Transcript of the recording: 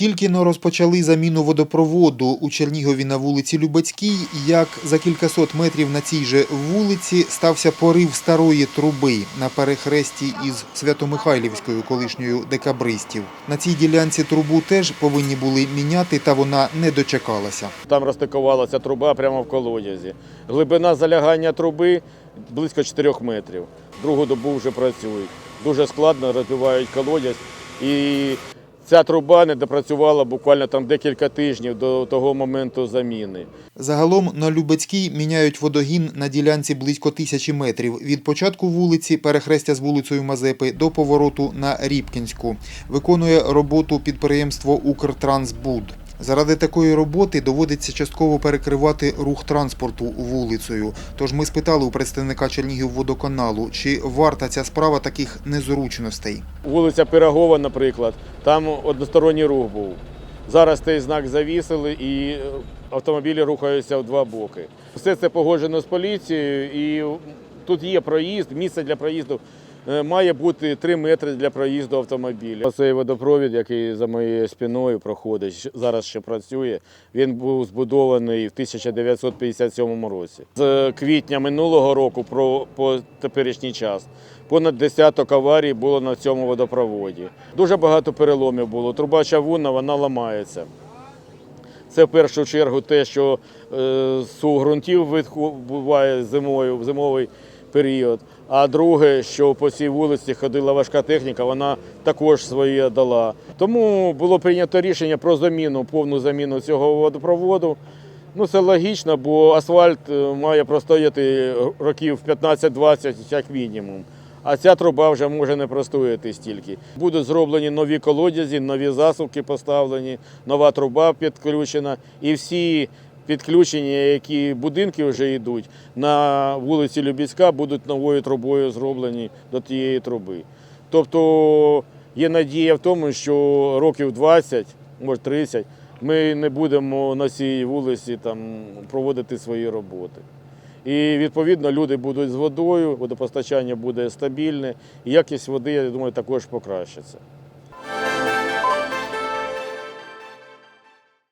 Тільки но розпочали заміну водопроводу у Чернігові на вулиці Любецькій, як за кількасот метрів на цій же вулиці стався порив старої труби на перехресті із Свято-Михайлівською колишньою декабристів. На цій ділянці трубу теж повинні були міняти, та вона не дочекалася. Там розтикувалася труба прямо в колодязі. Глибина залягання труби близько 4 метрів. Другу добу вже працюють. Дуже складно розбивають колодязь. І ця труба не допрацювала буквально там декілька тижнів до того моменту заміни. Загалом на Любецькій міняють водогін на ділянці близько тисячі метрів від початку вулиці, перехрестя з вулицею Мазепи, до повороту на Рібкінську. Виконує роботу підприємство Укртрансбуд. Заради такої роботи доводиться частково перекривати рух транспорту вулицею. Тож ми спитали у представника Чернігівводоканалу, чи варта ця справа таких незручностей. Вулиця Пирогова, наприклад, там односторонній рух був. Зараз цей знак завісили і е, автомобілі рухаються в два боки. Все це погоджено з поліцією і тут є проїзд, місце для проїзду. Е, Має бути 3 метри для проїзду автомобіля. Цей водопровід, який за моєю спиною проходить, зараз ще працює. Він був збудований в 1957 році. З квітня минулого року по теперішній час понад десяток аварій було на цьому водопроводі. Дуже багато переломів було. Труба чавунна, вона ламається. Це в першу чергу те, що е, сув ґрунтів буває зимою, зимовий період. А друге, що по цій вулиці ходила важка техніка, вона також своє дала. Тому було прийнято рішення про заміну, повну заміну цього водопроводу. Ну, це логічно, бо асфальт е, має простояти років 15-20 як мінімум. А ця труба вже може не простояти стільки. Будуть зроблені нові колодязі, нові засувки поставлені, нова труба підключена. І всі підключення, які будинки вже йдуть на вулиці Любіцька, будуть новою трубою зроблені до тієї труби. Тобто є надія в тому, що років 20, може 30, ми не будемо на цій вулиці там проводити свої роботи. І відповідно люди будуть з водою, водопостачання буде стабільне, і якість води, я думаю, також покращиться.